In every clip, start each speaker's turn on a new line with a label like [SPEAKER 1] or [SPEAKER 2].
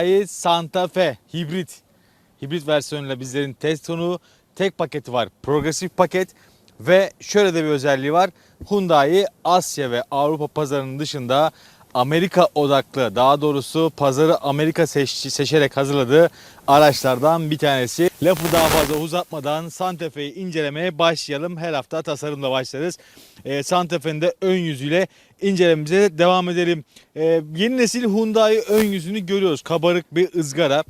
[SPEAKER 1] Hyundai Santa Fe hibrit. Hibrit versiyonuyla bizlerin test sonu tek paketi var. Progresif paket ve şöyle de bir özelliği var. Hyundai Asya ve Avrupa pazarının dışında Amerika odaklı daha doğrusu pazarı Amerika seç, seçerek hazırladığı araçlardan bir tanesi. Lafı daha fazla uzatmadan Santa Fe'yi incelemeye başlayalım. Her hafta tasarımla başlarız. Ee, Santa Fe'nin de ön yüzüyle incelememize devam edelim. Ee, yeni nesil Hyundai ön yüzünü görüyoruz. Kabarık bir ızgara.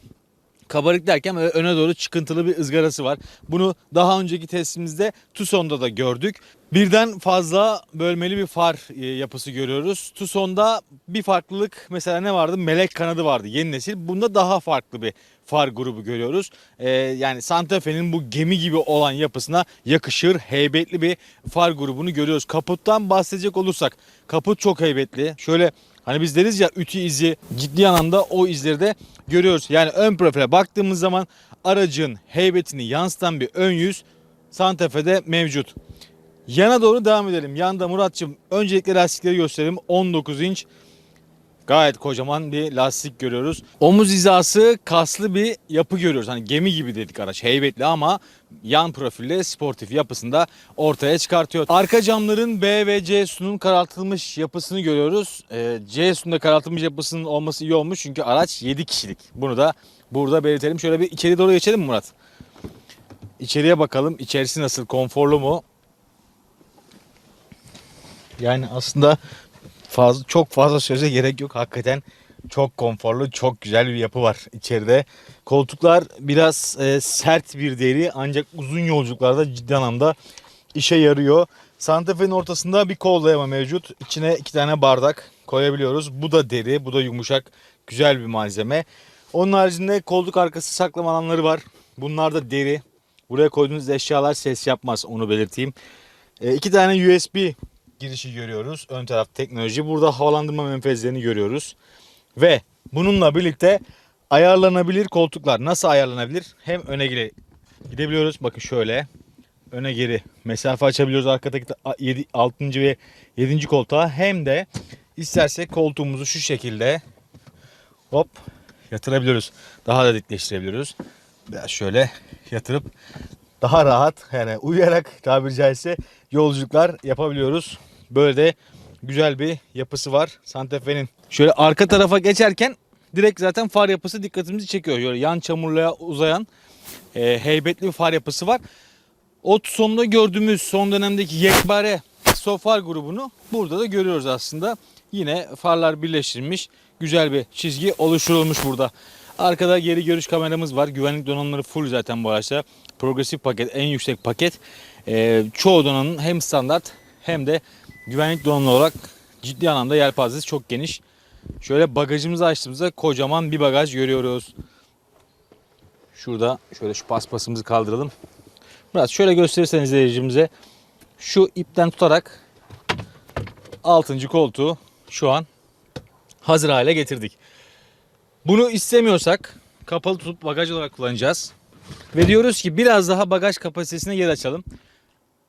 [SPEAKER 1] Kabarık derken öne doğru çıkıntılı bir ızgarası var. Bunu daha önceki testimizde Tucson'da da gördük. Birden fazla bölmeli bir far e, yapısı görüyoruz. Tucson'da bir farklılık mesela ne vardı? Melek kanadı vardı yeni nesil. Bunda daha farklı bir far grubu görüyoruz. Ee, yani Santa Fe'nin bu gemi gibi olan yapısına yakışır, heybetli bir far grubunu görüyoruz. Kaputtan bahsedecek olursak kaput çok heybetli. Şöyle Hani biz deriz ya ütü izi ciddi anlamda o izleri de görüyoruz. Yani ön profile baktığımız zaman aracın heybetini yansıtan bir ön yüz Santa Fe'de mevcut. Yana doğru devam edelim. Yanda Muratçım öncelikle lastikleri gösterelim. 19 inç gayet kocaman bir lastik görüyoruz. Omuz hizası kaslı bir yapı görüyoruz. Hani gemi gibi dedik araç heybetli ama yan profilde sportif yapısında ortaya çıkartıyor. Arka camların B ve C sunun karartılmış yapısını görüyoruz. Ee, C sununda karartılmış yapısının olması iyi olmuş çünkü araç 7 kişilik. Bunu da burada belirtelim. Şöyle bir içeri doğru geçelim Murat? İçeriye bakalım. İçerisi nasıl? Konforlu mu? Yani aslında fazla çok fazla söze gerek yok. Hakikaten çok konforlu, çok güzel bir yapı var içeride. Koltuklar biraz e, sert bir deri ancak uzun yolculuklarda ciddi anlamda işe yarıyor. Santa Fe'nin ortasında bir kol dayama mevcut. İçine iki tane bardak koyabiliyoruz. Bu da deri, bu da yumuşak, güzel bir malzeme. Onun haricinde koltuk arkası saklama alanları var. Bunlar da deri. Buraya koyduğunuz eşyalar ses yapmaz onu belirteyim. E, iki tane USB girişi görüyoruz. Ön taraf teknoloji. Burada havalandırma menfezlerini görüyoruz. Ve bununla birlikte ayarlanabilir koltuklar. Nasıl ayarlanabilir? Hem öne geri gidebiliyoruz. Bakın şöyle. Öne geri mesafe açabiliyoruz. Arkadaki 7, 6. ve 7. koltuğa. Hem de istersek koltuğumuzu şu şekilde hop yatırabiliyoruz. Daha da dikleştirebiliyoruz. Biraz şöyle yatırıp daha rahat yani uyuyarak tabiri caizse yolculuklar yapabiliyoruz. Böyle de güzel bir yapısı var Santa Fe'nin. Şöyle arka tarafa geçerken direkt zaten far yapısı dikkatimizi çekiyor. Böyle yan çamurluğa uzayan e, heybetli bir far yapısı var. O sonunda gördüğümüz son dönemdeki yekpare Sofar grubunu burada da görüyoruz aslında. Yine farlar birleştirilmiş güzel bir çizgi oluşturulmuş burada. Arkada geri görüş kameramız var. Güvenlik donanımları full zaten bu araçta. Progresif paket, en yüksek paket. Ee, çoğu donanım hem standart hem de güvenlik donanımı olarak ciddi anlamda yelpazesi çok geniş. Şöyle bagajımızı açtığımızda kocaman bir bagaj görüyoruz. Şurada şöyle şu paspasımızı kaldıralım. Biraz şöyle gösterirseniz izleyicimize şu ipten tutarak 6. koltuğu şu an hazır hale getirdik. Bunu istemiyorsak kapalı tutup bagaj olarak kullanacağız. Ve diyoruz ki biraz daha bagaj kapasitesine yer açalım.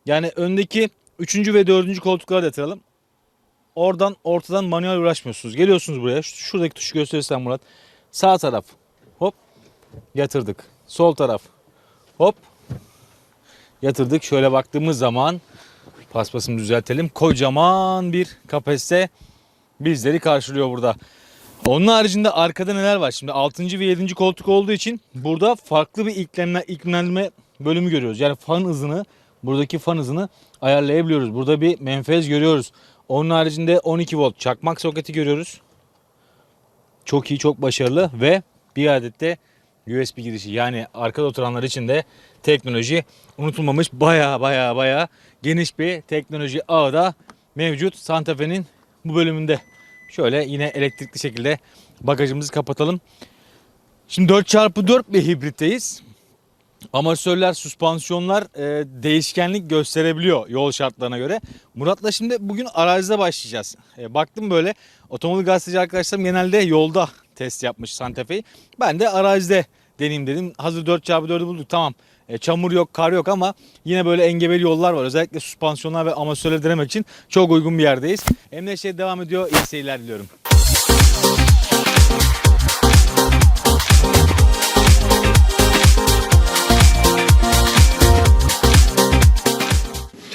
[SPEAKER 1] Yani öndeki 3. ve 4. koltuklara da. Oradan ortadan manuel uğraşmıyorsunuz. Geliyorsunuz buraya. Şuradaki tuşu gösterirsen Murat. Sağ taraf. Hop. Yatırdık. Sol taraf. Hop. Yatırdık. Şöyle baktığımız zaman paspasımızı düzeltelim. Kocaman bir kapasite bizleri karşılıyor burada. Onun haricinde arkada neler var? Şimdi 6. ve 7. koltuk olduğu için burada farklı bir iklimlenme, iklimlenme bölümü görüyoruz. Yani fan hızını, buradaki fan hızını ayarlayabiliyoruz. Burada bir menfez görüyoruz. Onun haricinde 12 volt çakmak soketi görüyoruz. Çok iyi, çok başarılı ve bir adet de USB girişi. Yani arkada oturanlar için de teknoloji unutulmamış. Baya baya baya geniş bir teknoloji ağı da mevcut Santa Fe'nin bu bölümünde. Şöyle yine elektrikli şekilde bagajımızı kapatalım. Şimdi 4x4 bir hibritteyiz. Amatörler, süspansiyonlar e, değişkenlik gösterebiliyor yol şartlarına göre. Murat'la şimdi bugün arazide başlayacağız. E, baktım böyle otomobil gazeteci arkadaşlarım genelde yolda test yapmış Santa Fe'yi. Ben de arazide deneyeyim dedim. Hazır 4x4'ü bulduk tamam. E, çamur yok, kar yok ama yine böyle engebeli yollar var. Özellikle süspansiyonlar ve amatörleri denemek için çok uygun bir yerdeyiz. Emre şey devam ediyor. İyi seyirler diliyorum.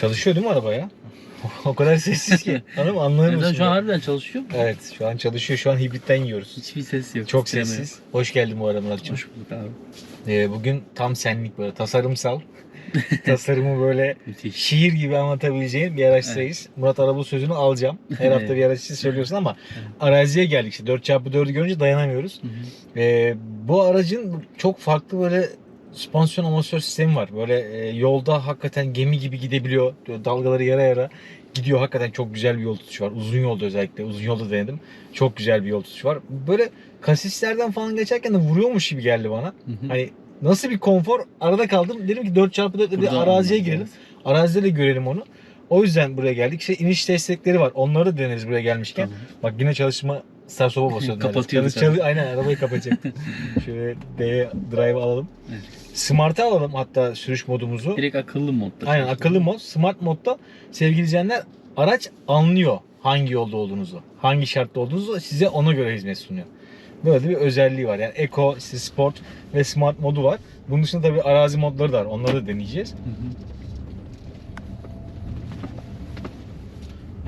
[SPEAKER 1] Çalışıyor değil mi araba ya? o kadar sessiz ki. Hanım anlar
[SPEAKER 2] Neden
[SPEAKER 1] mısın?
[SPEAKER 2] şu an harbiden çalışıyor mu?
[SPEAKER 1] Evet şu an çalışıyor. Şu an hibritten yiyoruz.
[SPEAKER 2] Hiçbir ses yok.
[SPEAKER 1] Çok sessiz. Hoş geldin bu arada Muratcığım.
[SPEAKER 2] yok. Hoş bulduk abi.
[SPEAKER 1] Ee, bugün tam senlik böyle tasarımsal. Tasarımı böyle şiir gibi anlatabileceğin bir araçtayız. Murat araba sözünü alacağım. Her hafta bir araç için söylüyorsun ama
[SPEAKER 2] Evet.
[SPEAKER 1] araziye geldik işte 4x4'ü görünce dayanamıyoruz.
[SPEAKER 2] Hı hı.
[SPEAKER 1] Ee, bu aracın çok farklı böyle süspansiyon amortisör sistemi var. Böyle e, yolda hakikaten gemi gibi gidebiliyor. Dalgaları yara yara gidiyor. Hakikaten çok güzel bir yol tutuşu var. Uzun yolda özellikle. Uzun yolda denedim. Çok güzel bir yol tutuşu var. Böyle kasislerden falan geçerken de vuruyormuş gibi geldi bana.
[SPEAKER 2] Hı hı.
[SPEAKER 1] Hani nasıl bir konfor? Arada kaldım. Dedim ki 4x4'le bir araziye girelim. Arazide de görelim onu. O yüzden buraya geldik. İşte iniş destekleri var. Onları da deneriz buraya gelmişken.
[SPEAKER 2] Tamam.
[SPEAKER 1] Bak yine çalışma sağ sola basıyordum.
[SPEAKER 2] Kapatıyorduk abi.
[SPEAKER 1] aynen arabayı kapatacaktım. Şöyle D'ye drive alalım.
[SPEAKER 2] Evet.
[SPEAKER 1] Smart'a alalım hatta sürüş modumuzu.
[SPEAKER 2] Direkt akıllı modda.
[SPEAKER 1] Aynen akıllı mod. Smart modda sevgili izleyenler araç anlıyor hangi yolda olduğunuzu, hangi şartta olduğunuzu size ona göre hizmet sunuyor. Böyle bir özelliği var. Yani Eco, işte Sport ve Smart modu var. Bunun dışında tabii arazi modları da var. Onları da deneyeceğiz.
[SPEAKER 2] Hı hı.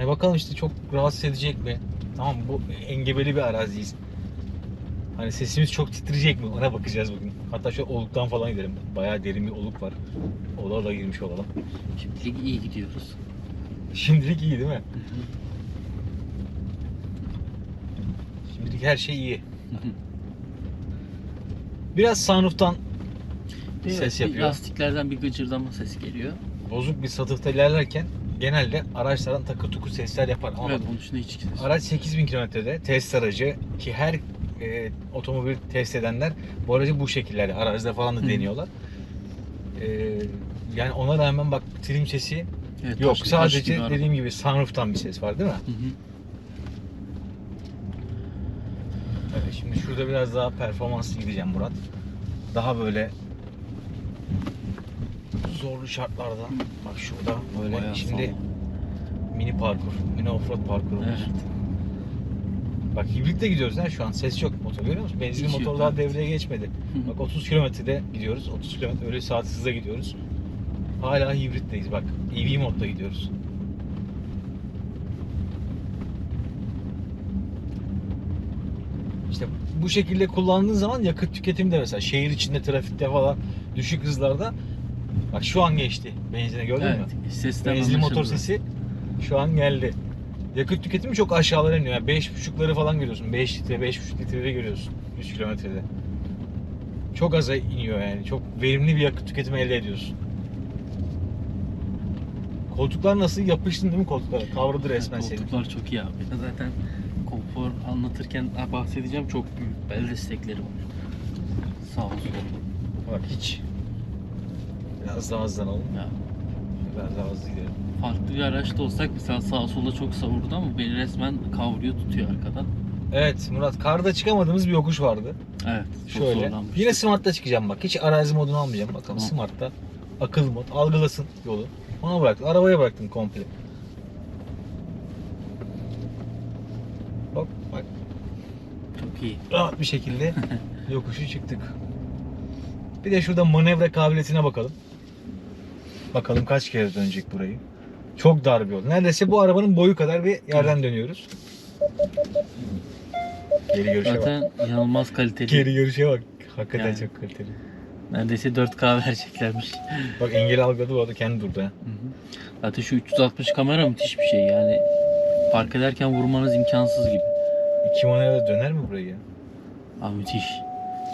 [SPEAKER 1] E bakalım işte çok rahatsız edecek mi? Tamam bu engebeli bir araziyiz. Hani sesimiz çok titreyecek mi? Ona bakacağız bugün. Hatta şu oluktan falan gidelim. Bayağı derin bir oluk var. Ola da girmiş olalım.
[SPEAKER 2] Şimdilik iyi gidiyoruz.
[SPEAKER 1] Şimdilik iyi değil mi?
[SPEAKER 2] Hı hı.
[SPEAKER 1] Şimdilik her şey iyi.
[SPEAKER 2] Hı hı.
[SPEAKER 1] Biraz sunroof'tan
[SPEAKER 2] Evet,
[SPEAKER 1] ses yapıyor.
[SPEAKER 2] Lastiklerden bir gıcırdama sesi geliyor.
[SPEAKER 1] Bozuk bir satıhta ilerlerken genelde araçlardan takır tukur sesler yapar. Ama
[SPEAKER 2] evet onun dışında hiç ses.
[SPEAKER 1] araç 8000 kilometrede test aracı ki her e, otomobil test edenler bu aracı bu şekillerde arazide falan da
[SPEAKER 2] Hı.
[SPEAKER 1] deniyorlar. E, yani ona rağmen bak trim sesi
[SPEAKER 2] Evet,
[SPEAKER 1] yok.
[SPEAKER 2] taş- taş
[SPEAKER 1] Sadece
[SPEAKER 2] gibi araba.
[SPEAKER 1] dediğim gibi sunroof'tan bir ses var değil mi?
[SPEAKER 2] Hı hı.
[SPEAKER 1] Evet şimdi şurada biraz daha performanslı gideceğim Murat. Daha böyle zorlu şartlarda bak şurada böyle
[SPEAKER 2] Bayağı
[SPEAKER 1] şimdi
[SPEAKER 2] sağlam.
[SPEAKER 1] mini parkur, mini offroad parkurumuz.
[SPEAKER 2] Evet.
[SPEAKER 1] Bak hibritle gidiyoruz ha şu an ses yok motor görüyor musun? Benzinli
[SPEAKER 2] Hiç
[SPEAKER 1] motor
[SPEAKER 2] yok,
[SPEAKER 1] daha
[SPEAKER 2] evet.
[SPEAKER 1] devreye geçmedi. Bak 30 kilometrede gidiyoruz. 30 kilometre öyle saat hızla gidiyoruz. Hala hibritteyiz bak. EV modda gidiyoruz. İşte bu şekilde kullandığın zaman yakıt tüketimi de mesela şehir içinde trafikte falan düşük hızlarda bak şu an geçti benzine gördün mü?
[SPEAKER 2] Evet. Sesten
[SPEAKER 1] Benzinli motor sesi şu an geldi. Yakıt tüketimi çok aşağılara iniyor. Yani 5.5'ları falan görüyorsun. 5 litre, 5.5 litrede görüyorsun 100 kilometrede. Çok aza iniyor yani. Çok verimli bir yakıt tüketimi elde ediyorsun. Koltuklar nasıl? Yapıştın değil mi koltuklara? Kavradı resmen seni.
[SPEAKER 2] Koltuklar çok iyi abi. Zaten konfor anlatırken bahsedeceğim çok büyük bel destekleri var. Sağ olsun.
[SPEAKER 1] Bak hiç. Biraz daha hızlanalım.
[SPEAKER 2] Ya,
[SPEAKER 1] Biraz daha hızlı gidelim.
[SPEAKER 2] farklı bir araçta olsak mesela sağa sola çok savurdu ama beni resmen kavruyor tutuyor arkadan.
[SPEAKER 1] Evet Murat karda çıkamadığımız bir yokuş vardı.
[SPEAKER 2] Evet. Çok
[SPEAKER 1] Şöyle. Yine Smart'ta çıkacağım bak. Hiç arazi modunu almayacağım. Bakalım
[SPEAKER 2] Tamam.
[SPEAKER 1] Smart'ta. Akıllı mod. Algılasın yolu. Ona bıraktım. Arabaya bıraktım komple. Hop bak.
[SPEAKER 2] Çok iyi.
[SPEAKER 1] Rahat bir şekilde yokuşu çıktık. Bir de şurada manevra kabiliyetine bakalım. Bakalım kaç kere dönecek burayı. Çok dar bir yol. Neredeyse bu arabanın boyu kadar bir yerden dönüyoruz. Geri görüşe bak.
[SPEAKER 2] Zaten inanılmaz kaliteli.
[SPEAKER 1] Geri görüşe bak. Hakikaten
[SPEAKER 2] Yani.
[SPEAKER 1] çok kaliteli.
[SPEAKER 2] Neredeyse 4K vereceklermiş.
[SPEAKER 1] Bak engel algıladı bu arada kendi durdu ha.
[SPEAKER 2] Hı hı. Zaten şu 360 kamera müthiş bir şey yani. Park ederken vurmanız imkansız gibi.
[SPEAKER 1] İki manevra döner mi burayı ya?
[SPEAKER 2] Aa müthiş.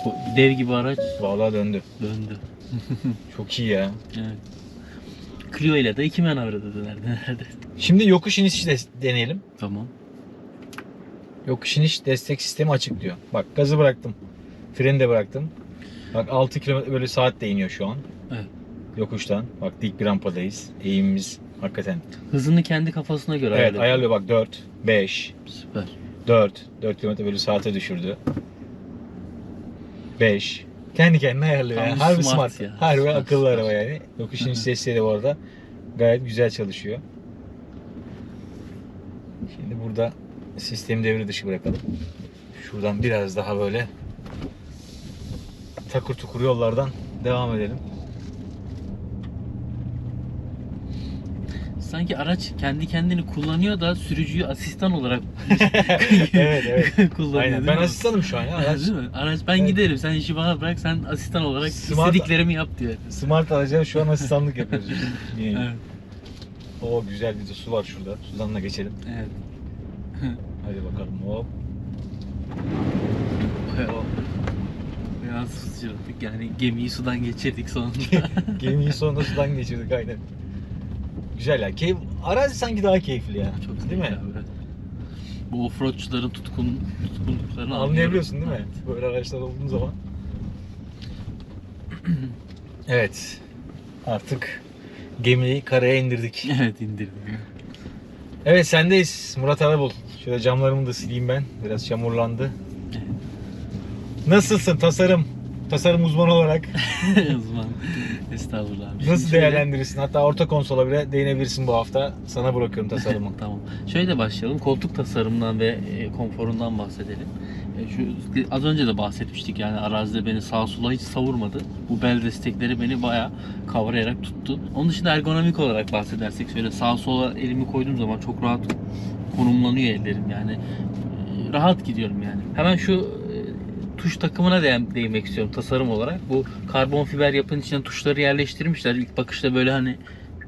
[SPEAKER 2] Bu Dev gibi araç
[SPEAKER 1] Vallahi döndü.
[SPEAKER 2] döndü.
[SPEAKER 1] Çok iyi ya.
[SPEAKER 2] Evet. Clio ile de iki manevrada dönerdi herhalde.
[SPEAKER 1] Şimdi yokuş iniş de deneyelim.
[SPEAKER 2] Tamam.
[SPEAKER 1] Yokuş iniş destek sistemi açık diyor. Bak gazı bıraktım. Freni de bıraktım. Bak 6 km bölü saat de iniyor şu an.
[SPEAKER 2] Evet.
[SPEAKER 1] Yokuştan. Bak dik bir rampadayız. Eğimimiz hakikaten.
[SPEAKER 2] Hızını kendi kafasına göre
[SPEAKER 1] Evet
[SPEAKER 2] ayarladı.
[SPEAKER 1] ayarlıyor bak 4, 5,
[SPEAKER 2] Süper.
[SPEAKER 1] 4. 4 km bölü saate düşürdü. 5. Kendi kendine ayarlıyor.
[SPEAKER 2] Tam
[SPEAKER 1] Yani. Harbi
[SPEAKER 2] smart
[SPEAKER 1] smart.
[SPEAKER 2] ya.
[SPEAKER 1] Harbi
[SPEAKER 2] Smart,
[SPEAKER 1] akıllı
[SPEAKER 2] smart.
[SPEAKER 1] araba yani. Yokuş iniş desteği de bu arada gayet güzel çalışıyor. Şimdi burada sistemi devre dışı bırakalım. Şuradan biraz daha böyle takır tukur yollardan devam edelim.
[SPEAKER 2] Sanki araç kendi kendini kullanıyor da sürücüyü asistan olarak
[SPEAKER 1] evet evet.
[SPEAKER 2] kullanıyor.
[SPEAKER 1] Aynen. Ben
[SPEAKER 2] mi?
[SPEAKER 1] asistanım şu an ya. Araç
[SPEAKER 2] Değil mi? Araç ben
[SPEAKER 1] Evet.
[SPEAKER 2] giderim sen işi bana bırak sen asistan olarak
[SPEAKER 1] Smart-
[SPEAKER 2] istediklerimi yap diyor.
[SPEAKER 1] smart araca şu an asistanlık yapıyoruz. Yine.
[SPEAKER 2] Evet.
[SPEAKER 1] Oo güzel bir de su var şurada. Sudan da geçelim.
[SPEAKER 2] evet.
[SPEAKER 1] Hadi bakalım. Hop.
[SPEAKER 2] Biraz sıçradık yani gemiyi sudan geçirdik sonunda.
[SPEAKER 1] Gemiyi sonunda sudan geçirdik aynen. Güzel ya. Keyif, arazi sanki daha keyifli ya.
[SPEAKER 2] Çok
[SPEAKER 1] değil mi?
[SPEAKER 2] abi. Bu offroadçuların tutkun, tutkunluklarını
[SPEAKER 1] Anlayabiliyorsun değil mi?
[SPEAKER 2] anlıyorum.
[SPEAKER 1] Böyle araçlar olduğun zaman. evet. Artık gemiyi karaya indirdik.
[SPEAKER 2] Evet, evet indirdim.
[SPEAKER 1] Evet sendeyiz Murat Arabul. Şöyle camlarımı da sileyim ben. Biraz çamurlandı. Nasılsın tasarım? Tasarım uzmanı olarak
[SPEAKER 2] o zaman estağfurullah abi.
[SPEAKER 1] nasıl
[SPEAKER 2] Şimdi şöyle-
[SPEAKER 1] değerlendirirsin? Hatta orta konsola bile değinebilirsin bu hafta. Sana bırakıyorum tasarımı.
[SPEAKER 2] tamam. Şöyle başlayalım. Koltuk tasarımından ve e, konforundan bahsedelim. E, şu az önce de bahsetmiştik yani arazide beni sağa sola hiç savurmadı. Bu bel destekleri beni bayağı kavrayarak tuttu. Onun dışında ergonomik olarak bahsedersek şöyle sağa sola elimi koyduğum zaman çok rahat konumlanıyor ellerim yani. E, Rahat gidiyorum yani. Hemen şu tuş takımına değ- değinmek istiyorum tasarım olarak. Bu karbon fiber yapının içine tuşları yerleştirmişler. İlk bakışta böyle hani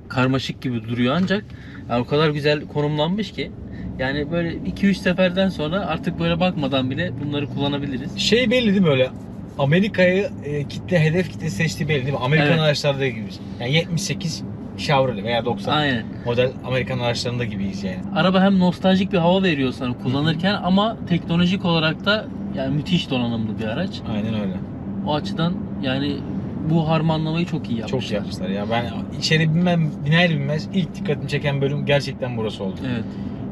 [SPEAKER 2] karmaşık gibi duruyor ancak yani o kadar güzel konumlanmış ki yani böyle 2-3 seferden sonra artık böyle bakmadan bile bunları kullanabiliriz.
[SPEAKER 1] Şey belli değil mi öyle? Amerika'yı e, kitle hedef kitle seçtiği belli değil mi? Amerikan
[SPEAKER 2] Evet.
[SPEAKER 1] araçlarda gibi. Yani 78 Chevrolet veya 90
[SPEAKER 2] Aynen.
[SPEAKER 1] model Amerikan araçlarında gibiyiz yani.
[SPEAKER 2] Araba hem nostaljik bir hava veriyor sana kullanırken ama teknolojik olarak da yani müthiş donanımlı bir araç.
[SPEAKER 1] Aynen öyle.
[SPEAKER 2] O açıdan yani bu harmanlamayı çok iyi yapmışlar.
[SPEAKER 1] Çok iyi yapmışlar ya. Ben içeri binmem, biner binmez ilk dikkatimi çeken bölüm gerçekten burası oldu.
[SPEAKER 2] Evet.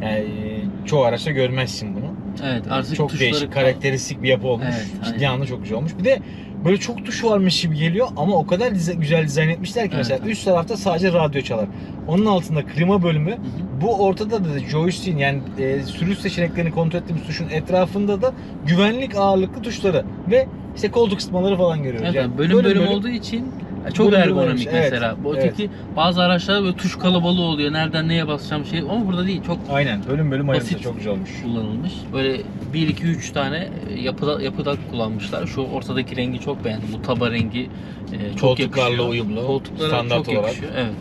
[SPEAKER 1] Yani e, çoğu araçta görmezsin bunu.
[SPEAKER 2] Evet artık
[SPEAKER 1] çok
[SPEAKER 2] tuşları
[SPEAKER 1] değişik, karakteristik bir yapı olmuş.
[SPEAKER 2] Evet,
[SPEAKER 1] Ciddi
[SPEAKER 2] aynen.
[SPEAKER 1] anlamda çok güzel olmuş. Bir de böyle çok tuş varmış gibi geliyor ama o kadar dize- güzel dizayn etmişler ki
[SPEAKER 2] Evet,
[SPEAKER 1] mesela üst tarafta sadece radyo çalar. Onun altında klima bölümü,
[SPEAKER 2] Hı hı.
[SPEAKER 1] bu ortada da joystick'in yani e, sürüş seçeneklerini kontrol ettiğimiz tuşun etrafında da güvenlik ağırlıklı tuşları ve işte koltuk ısıtmaları falan görüyoruz.
[SPEAKER 2] Evet,
[SPEAKER 1] Yani
[SPEAKER 2] abi, bölüm, bölüm olduğu için çok
[SPEAKER 1] Bölüm bölüm
[SPEAKER 2] ergonomik
[SPEAKER 1] evet,
[SPEAKER 2] mesela.
[SPEAKER 1] Evet.
[SPEAKER 2] öteki bazı araçlarda böyle tuş kalabalığı oluyor. Nereden neye basacağım şey ama burada değil. Çok
[SPEAKER 1] Aynen bölüm bölüm
[SPEAKER 2] Basit.
[SPEAKER 1] çok güzel olmuş.
[SPEAKER 2] kullanılmış. Böyle 1 2 3 tane yapıda yapıda kullanmışlar. Şu ortadaki rengi çok beğendim. Bu taba rengi e, çok yakışıyor.
[SPEAKER 1] uyumlu,
[SPEAKER 2] Koltuklara
[SPEAKER 1] standart
[SPEAKER 2] çok
[SPEAKER 1] olarak.
[SPEAKER 2] yakışıyor. Evet.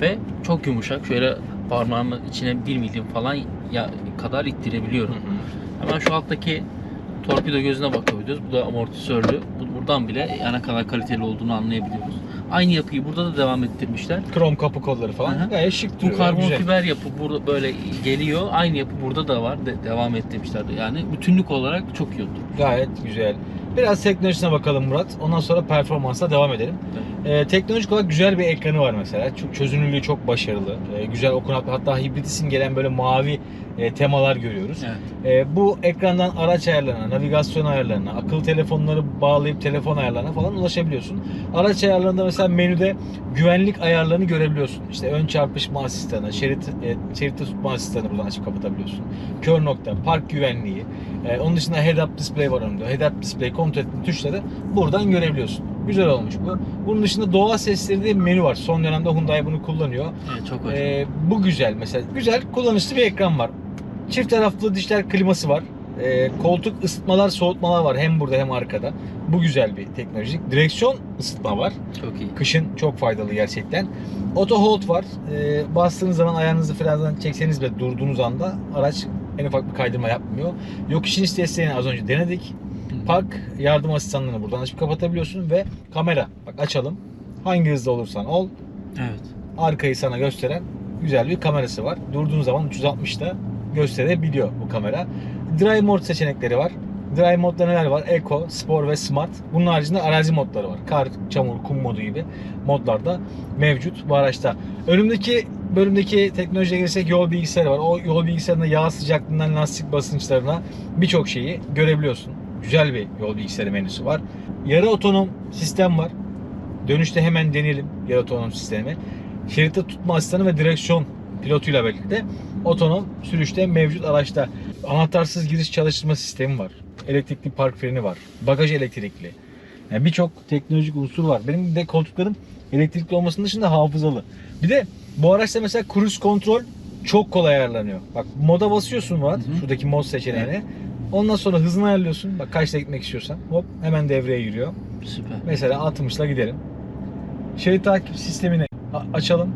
[SPEAKER 2] Ve çok yumuşak. Şöyle parmağımın içine 1 milim falan ya kadar ittirebiliyorum. Hemen şu alttaki torpido gözüne bakabiliyoruz. Bu da amortisörlü. Bu- Buradan bile yani kadar kaliteli olduğunu anlayabiliyoruz. Aynı yapıyı burada da devam ettirmişler.
[SPEAKER 1] Krom kapı kolları falan
[SPEAKER 2] Aha.
[SPEAKER 1] gayet şık
[SPEAKER 2] Bu
[SPEAKER 1] duruyor.
[SPEAKER 2] karbon
[SPEAKER 1] güzel.
[SPEAKER 2] fiber yapı burada böyle geliyor. Aynı yapı burada da var. De- devam ettirmişlerdi. Yani bütünlük olarak çok iyi oldu.
[SPEAKER 1] Gayet güzel. Biraz teknolojisine bakalım Murat. Ondan sonra performansa devam edelim. Ee, teknolojik olarak güzel bir ekranı var mesela. Çok çözünürlüğü çok başarılı. Ee, güzel okunaklı. Hatta hibridisin gelen böyle mavi e, temalar görüyoruz.
[SPEAKER 2] Evet.
[SPEAKER 1] Ee, bu ekrandan araç ayarlarına, navigasyon ayarlarına, akıllı telefonları bağlayıp telefon ayarlarına falan ulaşabiliyorsun. Araç ayarlarında mesela menüde güvenlik ayarlarını görebiliyorsun. İşte ön çarpışma asistanı, şerit, e, şeritte tutma asistanı buradan açıp kapatabiliyorsun. Kör nokta, park güvenliği. Ee, onun dışında head-up display var önünde. Head-up display kontrol ettiğin tuşları buradan görebiliyorsun. Güzel olmuş bu. Bunun dışında doğa sesleri diye bir menü var. Son dönemde Hyundai bunu kullanıyor.
[SPEAKER 2] Evet, çok hoş.
[SPEAKER 1] Ee, bu güzel mesela. Güzel kullanışlı bir ekran var. Çift taraflı dijital kliması var. Ee, koltuk ısıtmalar, soğutmalar var hem burada hem arkada. Bu güzel bir teknolojik. Direksiyon ısıtma var.
[SPEAKER 2] çok iyi.
[SPEAKER 1] Kışın çok faydalı gerçekten. Auto hold var. Ee, bastığınız zaman ayağınızı frenden çekseniz bile durduğunuz anda araç en ufak bir kaydırma yapmıyor. Yokuş iniş desteğini az önce denedik. Park yardım asistanlarını buradan açıp kapatabiliyorsun ve kamera. Bak açalım. Hangi hızda olursan ol
[SPEAKER 2] Evet.
[SPEAKER 1] arkayı sana gösteren güzel bir kamerası var. Durduğun zaman 360'da gösterebiliyor bu kamera. Drive mode seçenekleri var. Drive modda neler var? Eco, Sport ve Smart. Bunun haricinde arazi modları var. Kar, çamur, kum modu gibi modlar da mevcut bu araçta. Önümdeki bölümdeki teknolojiye gelirsek yol bilgisayarı var. O yol bilgisayarında yağ sıcaklığından lastik basınçlarına birçok şeyi görebiliyorsun. Güzel bir yol bilgisayarı menüsü var. Yarı otonom sistem var. Dönüşte hemen deneyelim yarı otonom sistemi. Şeritte tutma asistanı ve direksiyon pilotuyla birlikte otonom sürüşte mevcut araçta anahtarsız giriş çalıştırma sistemi var. Elektrikli park freni var. Bagaj elektrikli. Yani birçok teknolojik unsur var. Benim de koltuklarım elektrikli olmasının dışında hafızalı. Bir de Bu araçta mesela cruise kontrol çok kolay ayarlanıyor. Bak moda basıyorsun Murat.
[SPEAKER 2] Hı hı.
[SPEAKER 1] Şuradaki mod seçeneğine. Ondan sonra hızını ayarlıyorsun. Bak kaçta gitmek istiyorsan. Hop hemen devreye giriyor.
[SPEAKER 2] Süper.
[SPEAKER 1] Mesela 60'la gidelim. Şerit takip sistemini açalım.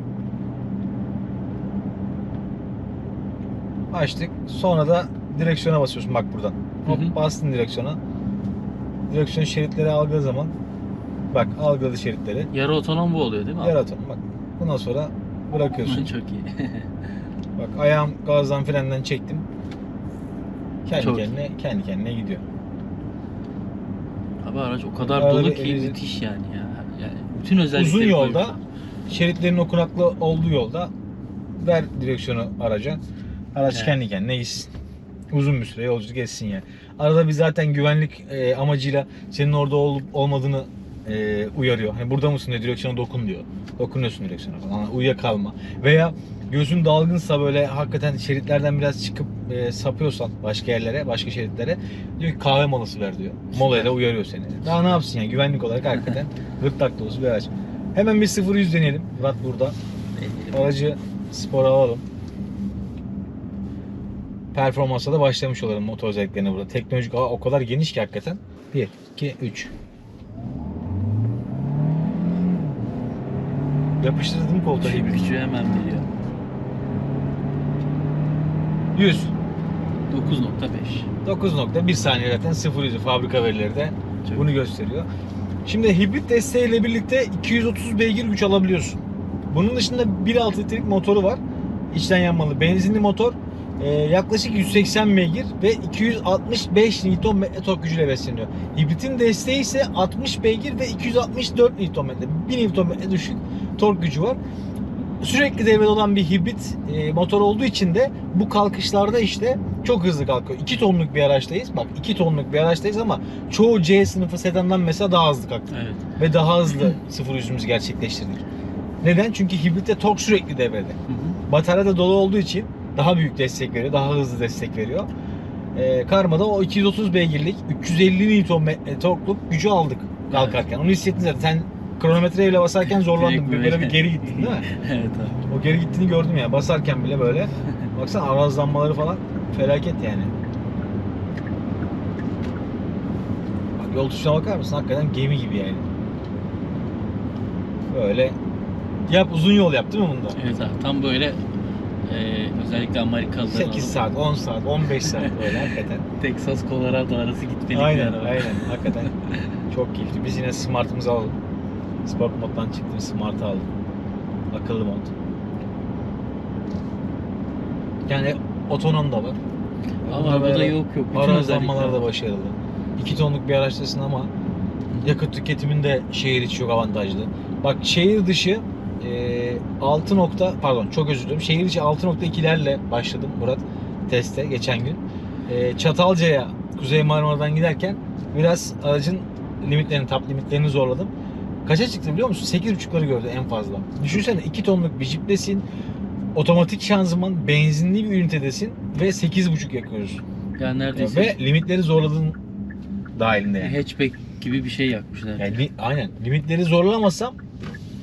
[SPEAKER 1] Açtık. Sonra da direksiyona basıyorsun bak buradan. Hop
[SPEAKER 2] Hı hı.
[SPEAKER 1] bastın direksiyona. Direksiyon şeritleri algıladığı zaman bak algıladı şeritleri.
[SPEAKER 2] Yarı otonom bu oluyor değil mi? abi?
[SPEAKER 1] Yer atalım bak. Bundan sonra bırakıyorsun.
[SPEAKER 2] Çok iyi.
[SPEAKER 1] Bak ayağım gazdan frenden çektim. Kendi
[SPEAKER 2] Çok
[SPEAKER 1] kendine kendi kendine gidiyor.
[SPEAKER 2] Abi araç o kadar
[SPEAKER 1] Arada
[SPEAKER 2] dolu ki
[SPEAKER 1] elinizi-
[SPEAKER 2] müthiş yani ya. Yani bütün özellikleri
[SPEAKER 1] Uzun yolda
[SPEAKER 2] koymuşlar.
[SPEAKER 1] şeritlerin okunaklı olduğu yolda ver direksiyonu araca. Araç
[SPEAKER 2] Evet.
[SPEAKER 1] kendi kendine gitsin. Uzun bir süre yolculuk etsin yani. Arada bir zaten güvenlik e, amacıyla senin orada olup olmadığını e, uyarıyor. Hani burada mısın diyor direksiyona dokun diyor. Dokunuyorsun direksiyona falan. Hani uyuyakalma. Veya gözün dalgınsa böyle hakikaten şeritlerden biraz çıkıp e, sapıyorsan başka yerlere, başka şeritlere diyor ki kahve molası ver diyor. Molaya da uyarıyor seni. Daha ne yapsın yani güvenlik olarak hakikaten gırtlak dolusu bir araç. Hemen bir 0-100 deneyelim. Murat burada. Aracı spora alalım. Performansa da başlamış olalım motor özelliklerine burada. Teknolojik o kadar geniş ki hakikaten. 1, 2, 3. Yapıştırdım koltuğa.
[SPEAKER 2] Şey, gücü hemen veriyor.
[SPEAKER 1] 100.
[SPEAKER 2] 9.5.
[SPEAKER 1] 9.1 saniye zaten 0 yüzü fabrika verileri de
[SPEAKER 2] Çok
[SPEAKER 1] bunu gösteriyor. Şimdi hibrit desteğiyle birlikte 230 beygir güç alabiliyorsun. Bunun dışında 1.6 litrelik motoru var. İçten yanmalı benzinli motor. Ee, yaklaşık 180 beygir ve 265 Nm tork gücüyle besleniyor. Hibritin desteği ise 60 beygir ve 264 Nm. 1 Nm düşük tork gücü var. Sürekli devrede olan bir hibrit e, motor olduğu için de bu kalkışlarda işte çok hızlı kalkıyor. 2 tonluk bir araçtayız. Bak 2 tonluk bir araçtayız ama çoğu C sınıfı sedandan mesela daha hızlı kalktı
[SPEAKER 2] Evet.
[SPEAKER 1] ve daha hızlı sıfır yüzümüzü gerçekleştirdik. Neden? Çünkü hibritte tork sürekli devrede.
[SPEAKER 2] Hı hı.
[SPEAKER 1] Batarya da dolu olduğu için daha büyük destek veriyor, daha hızlı destek veriyor. Ee, Karma'da o 230 beygirlik 350 Nm torkluk gücü aldık kalkarken. Onu hissettin zaten. Sen kronometreye bile basarken zorlandın.
[SPEAKER 2] Direkt
[SPEAKER 1] Bir- Böyle bir geri gittin değil mi?
[SPEAKER 2] evet abi.
[SPEAKER 1] O geri gittiğini gördüm ya. Basarken bile böyle. Baksana arazlanmaları falan felaket yani. Bak yol tuşuna bakar mısın? Hakikaten gemi gibi yani. Böyle yap uzun yol yap değil mi bunda?
[SPEAKER 2] Evet abi tam böyle e, özellikle Amerikalıların
[SPEAKER 1] 8 saat, 10 saat, 15 saat böyle hakikaten.
[SPEAKER 2] Texas Colorado arası gitmelik bir
[SPEAKER 1] aynen,
[SPEAKER 2] araba.
[SPEAKER 1] aynen. Hakikaten çok keyifli. Biz yine Smart'ımızı alalım. Sport moddan çıktım, Smart'ı aldım. Akıllı mod. Yani otonom da var.
[SPEAKER 2] Ama arabada
[SPEAKER 1] böyle
[SPEAKER 2] yok yok. Bütün
[SPEAKER 1] Arazlanmalar da başarılı. 2 tonluk bir araçtasın ama yakıt tüketiminde şehir içi çok avantajlı. Bak şehir dışı 6 nokta pardon çok özür dilerim. Şehir içi 6.2'lerle başladım Murat teste geçen gün. E, Çatalca'ya Kuzey Marmara'dan giderken biraz aracın limitlerini, tap limitlerini zorladım. Kaça çıktı biliyor musun? 8.5'ları gördü en fazla. Düşünsene 2 tonluk bir jiplesin. Otomatik şanzıman, benzinli bir ünitedesin ve 8.5 yakıyoruz.
[SPEAKER 2] Yani neredeyse
[SPEAKER 1] Ve limitleri zorladığın dahilinde yani.
[SPEAKER 2] hatchback gibi bir şey yakmışlar.
[SPEAKER 1] yani li- aynen. Limitleri zorlamasam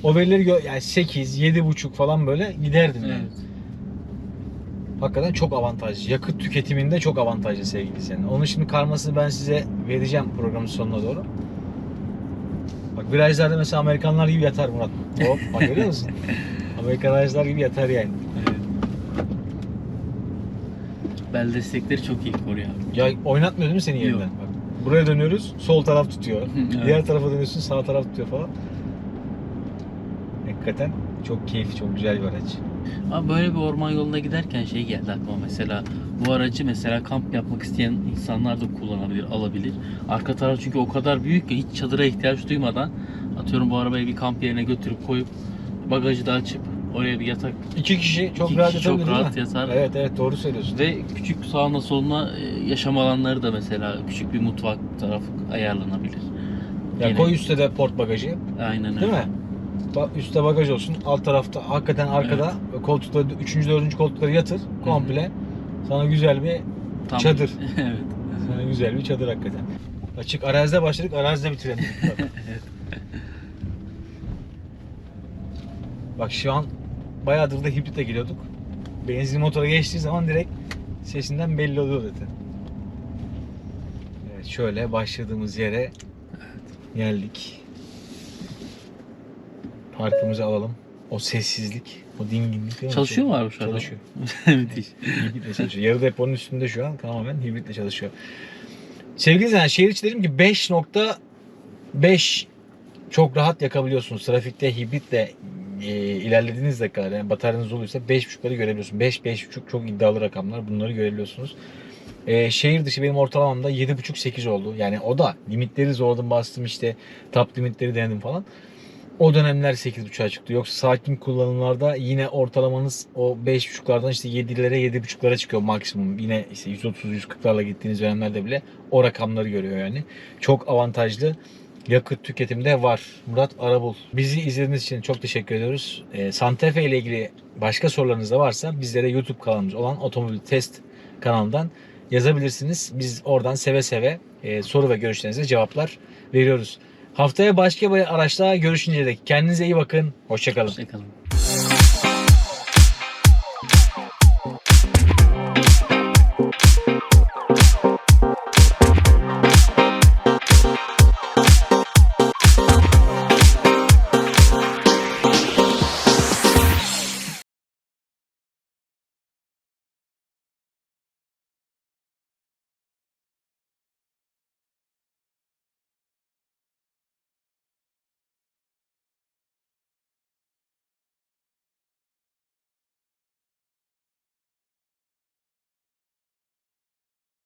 [SPEAKER 1] o verileri yani 8, 7.5 falan böyle giderdim yani.
[SPEAKER 2] Evet.
[SPEAKER 1] Hakikaten çok avantajlı. Yakıt tüketiminde çok avantajlı sevgili senin. Onun şimdi karmasını ben size vereceğim programın sonuna doğru. Bak virajlarda mesela Amerikanlar gibi yatar Murat. Hop bak görüyor musun? Amerikan virajlar gibi yatar yani.
[SPEAKER 2] evet. Bel destekleri çok iyi koruyor abi.
[SPEAKER 1] Ya oynatmıyor değil mi seni yerinden?
[SPEAKER 2] Yok.
[SPEAKER 1] Bak, buraya dönüyoruz, sol taraf tutuyor. Diğer tarafa dönüyorsun, sağ taraf tutuyor falan. Hakikaten çok keyifli, çok güzel bir araç.
[SPEAKER 2] Ama böyle bir orman yoluna giderken şey geldi aklıma mesela bu aracı mesela kamp yapmak isteyen insanlar da kullanabilir, alabilir. Arka taraf çünkü o kadar büyük ki hiç çadıra ihtiyaç duymadan atıyorum bu arabayı bir kamp yerine götürüp koyup bagajı da açıp oraya bir yatak
[SPEAKER 1] İki kişi çok
[SPEAKER 2] İki
[SPEAKER 1] rahat
[SPEAKER 2] kişi çok rahat yatar.
[SPEAKER 1] Evet evet doğru söylüyorsun.
[SPEAKER 2] ve küçük sağına soluna e, yaşam alanları da mesela küçük bir mutfak tarafı ayarlanabilir.
[SPEAKER 1] Ya
[SPEAKER 2] Yine-
[SPEAKER 1] koy üstte de port bagajı,
[SPEAKER 2] Aynen öyle.
[SPEAKER 1] değil mi? Üstte bagaj olsun, alt tarafta hakikaten arkada koltukları, üçüncü, dördüncü koltukları yatır komple. Sana güzel bir
[SPEAKER 2] Tam-
[SPEAKER 1] Çadır.
[SPEAKER 2] evet.
[SPEAKER 1] sana güzel bir çadır hakikaten. Açık arazide başladık, arazide bitirelim. Bak. Bak şu an bayağıdır da hibritle geliyorduk. Benzin motora geçtiği zaman direkt sesinden belli oluyor zaten. Evet şöyle başladığımız yere geldik. Parkımızı alalım. O sessizlik, o dinginlik. değil mi?
[SPEAKER 2] Çalışıyor mu abi şu an?
[SPEAKER 1] Çalışıyor.
[SPEAKER 2] Müthiş.
[SPEAKER 1] Hibritle çalışıyor. Yarı deponun üstünde şu an tamamen hibritle çalışıyor. Sevgili izleyenler şehir içi dedim ki 5.5 çok rahat yakabiliyorsunuz. Trafikte hibritle e, ilerlediğinizde kadar yani bataryanız olursa 5.5'ları görebiliyorsunuz. 5 5.5 çok iddialı rakamlar. Bunları görebiliyorsunuz. E, şehir dışı benim ortalamamda 7.5-8 oldu. Yani o da limitleri zorladım bastım işte top limitleri denedim falan. O dönemler 8.5'a çıktı. Yoksa sakin kullanımlarda yine ortalamanız o 5.5'lardan işte 7'lere 7.5'lara çıkıyor maksimum. Yine işte 130-140'larla gittiğiniz dönemlerde bile o rakamları görüyor yani. Çok avantajlı yakıt tüketimde var. Murat Arabul. Bizi izlediğiniz için çok teşekkür ediyoruz. Ee, Santa Fe ile ilgili başka sorularınız da varsa bizlere YouTube kanalımız olan Otomobil Test kanalından yazabilirsiniz. Biz oradan seve seve e, soru ve görüşlerinize cevaplar veriyoruz. Haftaya başka bir araçla görüşünceye dek kendinize iyi bakın. Hoşçakalın.
[SPEAKER 2] Hoşçakalın.